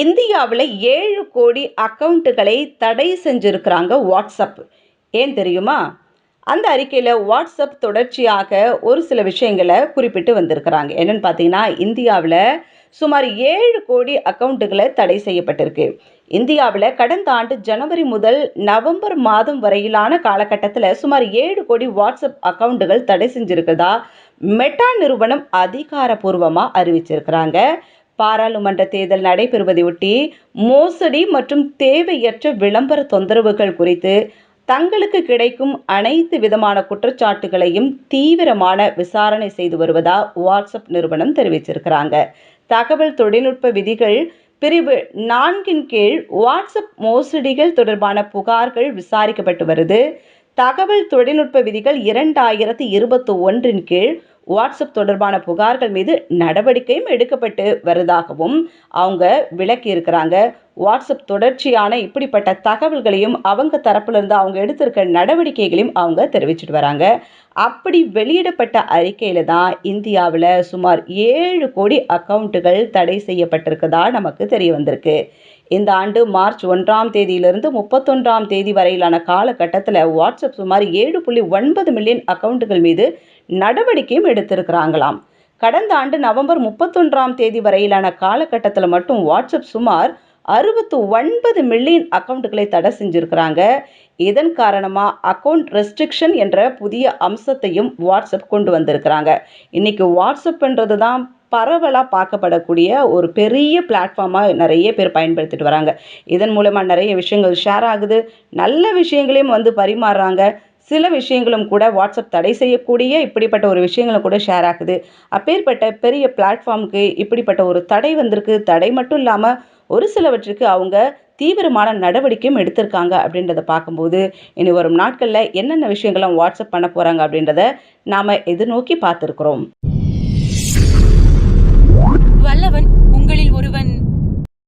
இந்தியாவில் ஏழு கோடி அக்கௌண்ட்டுகளை தடை செஞ்சுருக்கிறாங்க வாட்ஸ்அப். ஏன் தெரியுமா? அந்த அறிக்கையில் வாட்ஸ்அப் தொடர்ச்சியாக ஒரு சில விஷயங்களை குறிப்பிட்டு வந்திருக்கிறாங்க. என்னென்னு பார்த்தீங்கன்னா இந்தியாவில் சுமார் ஏழு கோடி அக்கௌண்ட்டுகளை தடை செய்யப்பட்டிருக்கு. இந்தியாவில் கடந்த ஆண்டு ஜனவரி முதல் நவம்பர் மாதம் வரையிலான காலகட்டத்தில் சுமார் ஏழு கோடி வாட்ஸ்அப் அக்கௌண்ட்டுகள் தடை செஞ்சுருக்கிறதா மெட்டா நிறுவனம் அதிகாரப்பூர்வமாக அறிவிச்சிருக்கிறாங்க. பாராளுமன்ற தேர்தல் நடைபெறுவதையொட்டி மோசடி மற்றும் தேவையற்ற விளம்பர தொந்தரவுகள் குறித்து தங்களுக்கு கிடைக்கும் அனைத்து விதமான குற்றச்சாட்டுகளையும் தீவிரமான விசாரணை செய்து வருவதா வாட்ஸ்அப் நிறுவனம் தெரிவிச்சிருக்கிறாங்க. தகவல் தொழில்நுட்ப விதிகள் பிரிவு நான்கின் கீழ் வாட்ஸ்அப் மோசடிகள் தொடர்பான புகார்கள் விசாரிக்கப்பட்டு வருது. தகவல் தொழில்நுட்ப விதிகள் இரண்டாயிரத்தி இருபத்தி ஒன்றின் கீழ் வாட்ஸ்அப் தொடர்பான புகார்கள் மீது நடவடிக்கையும் எடுக்கப்பட்டு வருவதாகவும் அவங்க விளக்கி இருக்கிறாங்க வாட்ஸ்அப் தொடர்ச்சியான இப்படிப்பட்ட தகவல்களையும் அவங்க தரப்பிலிருந்து அவங்க எடுத்திருக்க நடவடிக்கைகளையும் அவங்க தெரிவிச்சிட்டு வராங்க. அப்படி வெளியிடப்பட்ட அறிக்கையில் தான் இந்தியாவில் சுமார் ஏழு கோடி அக்கௌண்ட்டுகள் தடை செய்யப்பட்டிருக்கதா நமக்கு தெரிய வந்திருக்கு. இந்த ஆண்டு மார்ச் ஒன்றாம் தேதியிலிருந்து முப்பத்தொன்றாம் தேதி வரையிலான காலகட்டத்தில் வாட்ஸ்அப் சுமார் ஏழு புள்ளி ஒன்பது மில்லியன் அக்கௌண்ட்டுகள் மீது நடவடிக்கையும் எடுத்திருக்கிறாங்களாம். கடந்த ஆண்டு நவம்பர் முப்பத்தொன்றாம் தேதி வரையிலான காலகட்டத்தில் மட்டும் வாட்ஸ்அப் சுமார் அறுபத்து ஒன்பது மில்லியன் அக்கௌண்ட்டுகளை தடை செஞ்சுருக்கிறாங்க. இதன் காரணமாக அக்கௌண்ட் ரெஸ்ட்ரிக்ஷன் என்ற புதிய அம்சத்தையும் வாட்ஸ்அப் கொண்டு வந்திருக்கிறாங்க. இன்றைக்கி வாட்ஸ்அப்ன்றது தான் பரவலாக பார்க்கப்படக்கூடிய ஒரு பெரிய பிளாட்ஃபார்மாக நிறைய பேர் பயன்படுத்திட்டு வராங்க. இதன் மூலமாக நிறைய விஷயங்கள் ஷேர் ஆகுது. நல்ல விஷயங்களையும் வந்து பரிமாறுறாங்க. சில விஷயங்களும் கூட வாட்ஸ்அப் தடை செய்யக்கூடிய இப்படிப்பட்ட ஒரு விஷயங்களும் கூட ஷேர் ஆகுது. அப்பேற்பட்ட பெரிய பிளாட்ஃபார்முக்கு இப்படிப்பட்ட ஒரு தடை வந்திருக்கு. தடை மட்டும் இல்லாமல் ஒரு சிலவற்றுக்கு அவங்க தீவிரமான நடவடிக்கையும் எடுத்திருக்காங்க அப்படின்றத பார்க்கும்போது இனி வரும் நாட்களில் என்னென்ன விஷயங்கள்லாம் வாட்ஸ்அப் பண்ண போகிறாங்க அப்படின்றத நாம் எதிர்நோக்கி பார்த்துருக்குறோம். வல்லவன் உங்களில் ஒருவன்